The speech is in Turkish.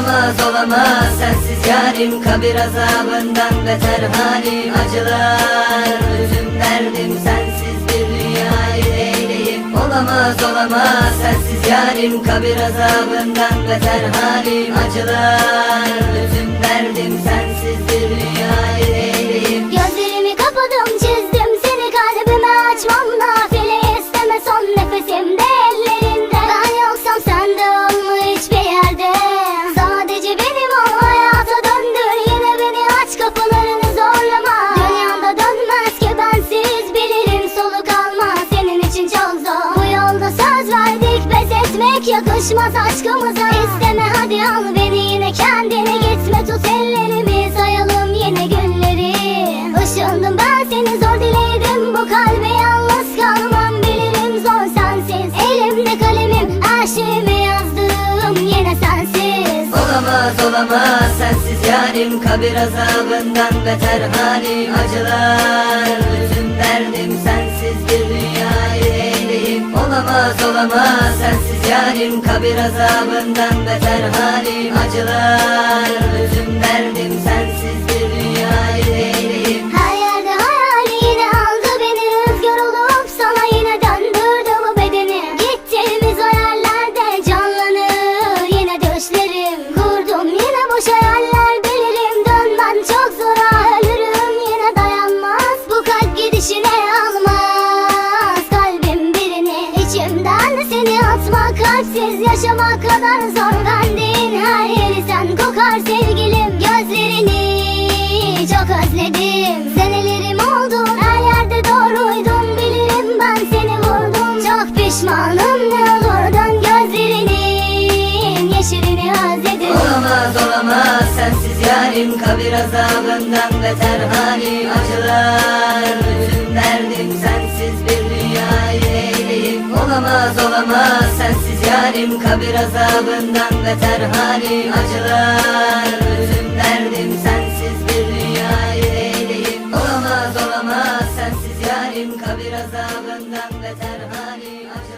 Olamaz olamaz. Sensiz yarim Kabir azabından beter halim Acılar. Üzüm derdim sensiz bir dünyayı eyleyim Olamaz olamaz. Sensiz yarim Kabir azabından beter halim Acılar yakışmaz aşkımıza İsteme hadi al beni yine. Kendine gitme tut ellerimi. Sayalım yine günleri. Işındım ben seni zor diledim. Bu kalbe yalnız kalmam bilirim zor sensiz. Elimde kalemim her yazdım yine sensiz. Olamaz olamaz sensiz yarim. Kabir azabından beter halim. Acılar üzüm derdim sensiz bir dünyayı Olamaz olamaz. Sensiz yarim Kabir azabından beter halim Acılar. Üzüm derdim sensiz bir dünyayı eyleyim Her yerde hayali yine aldı beni. Rüzgar olup sana yine döndürdü bu bedeni. Gittiğimiz o yerlerde canlanır yine düşlerim Kurdum yine boş hayaller içimden seni atmak Kalpsiz yaşamak kadar zor. Verdiğin her yeri sen kokar sevgilim. Gözlerini çok özledim. Senelerim oldu her yerde doğruydun. Bilirim ben seni vurdum. Çok pişmanım ne olur dön gözlerinin Yeşilini özledim. Olamaz olamaz. Sensiz yarim Kabir azabından beter halim Acılar. Derdim Çektim kabir azabından beter hali acılar. Özüm derdim sensiz bir dünyayı eyleyim Olamaz olamaz sensiz yarim. Kabir azabından beter hali acılar.